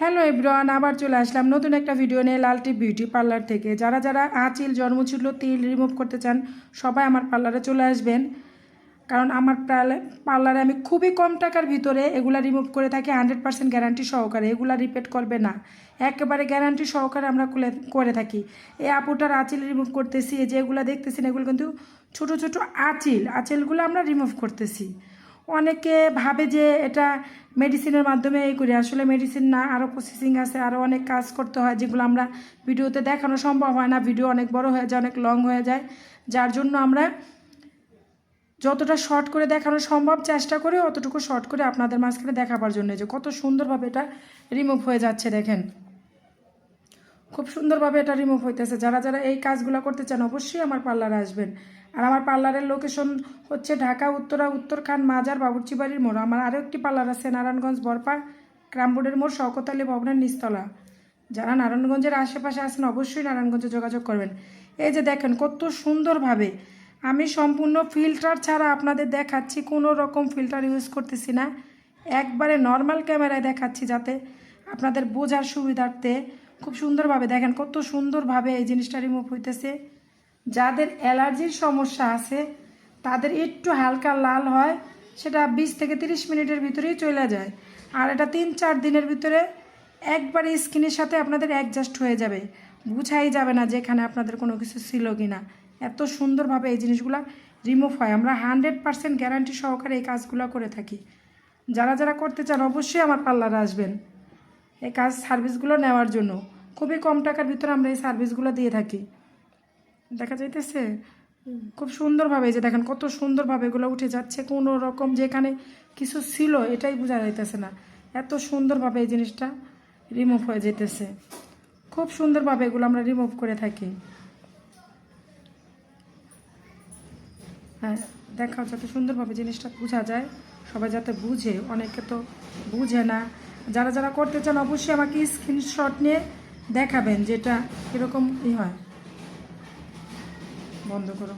Hello everyone আবার চলে আসলাম নতুন একটা ভিডিও নিয়ে লালটি বিউটি পার্লার থেকে। যারা যারা আঁচিল জন্মচূল্য তিল রিমুভ করতে চান, সবাই আমার পার্লারে চলে আসবেন। কারণ আমার পার্লারে আমি খুবই কম টাকার ভিতরে এগুলা রিমুভ করে থাকি হান্ড্রেড পার্সেন্ট গ্যারান্টি সহকারে। এগুলা রিপিট করবে না। একেবারে গ্যারান্টি সহকারে আমরা করে থাকি। এই আপুটার আঁচিল রিমুভ করতেছি, এই যে যেগুলো দেখতেছেন, এগুলো কিন্তু ছোট ছোট আঁচিল। আঁচিলগুলো আমরা রিমুভ করতেছি। অনেকে ভাবে যে এটা মেডিসিনের মাধ্যমে এই করি। আসলে মেডিসিন না আরও প্রসেসিং আছে আরও অনেক কাজ করতে হয় যেগুলো আমরা ভিডিওতে দেখানো সম্ভব হয় না। ভিডিও অনেক বড় হয়ে যায়, অনেক লং হয়ে যায়। যার জন্য আমরা যতটা শর্ট করে দেখানো সম্ভব চেষ্টা করি, অতটুকু শর্ট করে আপনাদের মাঝখানে দেখাবার জন্য যে কত সুন্দরভাবে এটা রিমুভ হয়ে যাচ্ছে, দেখেন। খুব সুন্দরভাবে এটা রিমুভ হইতেছে। যারা যারা এই কাজগুলো করতে চান, অবশ্যই আমার পার্লারে আসবেন। আর আমার পার্লারের লোকেশন হচ্ছে ঢাকা, উত্তরা, উত্তরখান, মাজার বাবুর্চি বাড়ির মোড়। আমার আরও একটি পার্লার আছে, নারায়ণগঞ্জ, বরপা ক্রামবোর্ডের মোড় শওকত ভবনের নিস্তলা যারা নারায়ণগঞ্জের আশেপাশে আছেন, অবশ্যই নারায়ণগঞ্জে যোগাযোগ করবেন। এই যে দেখেন, কত সুন্দরভাবে আমি সম্পূর্ণ ফিল্টার ছাড়া আপনাদের দেখাচ্ছি, কোনো রকম ফিল্টার ইউজ করতেছি না। একবারে নর্মাল ক্যামেরায় দেখাচ্ছি যাতে আপনাদের বোঝার সুবিধার্থে খুব সুন্দরভাবে দেখেন, কত সুন্দরভাবে এই জিনিসটা রিমুভ হইতেছে। যাদের অ্যালার্জির সমস্যা আছে, তাদের একটু হালকা লাল হয়, সেটা বিশ থেকে তিরিশ মিনিটের ভিতরেই চলে যায়। আর এটা তিন চার দিনের ভিতরে একবারে স্কিনের সাথে আপনাদের অ্যাডজাস্ট হয়ে যাবে। বুঝাই যাবে না যে এখানে আপনাদের কোনো কিছু ছিল কি না এত সুন্দরভাবে এই জিনিসগুলো রিমুভ হয়। আমরা হান্ড্রেড পারসেন্ট গ্যারান্টি সহকারে এই কাজগুলো করে থাকি। যারা যারা করতে চান, অবশ্যই আমার পার্লারে আসবেন। এই কাজ সার্ভিসগুলো নেওয়ার জন্য। খুবই কম টাকার ভিতরে আমরা এই সার্ভিসগুলো দিয়ে থাকি। দেখা যাইতেছে, খুব সুন্দরভাবে যে দেখেন কত সুন্দরভাবে এগুলো উঠে যাচ্ছে। কোনো রকম যেখানে কিছু ছিল এটাই বোঝা যাইতেছে না। এত সুন্দরভাবে এই জিনিসটা রিমুভ হয়ে যেতেছে খুব সুন্দরভাবে এগুলো আমরা রিমুভ করে থাকি। হ্যাঁ দেখাও যাতে সুন্দরভাবে জিনিসটা বোঝা যায়। সবাই যাতে বুঝে, অনেকে তো বুঝে না। যারা যারা করতে চান, অবশ্যই আমাকে স্ক্রিনশট নিয়ে দেখাবেন যেটা এরকম ই হয়। বন্ধ করো।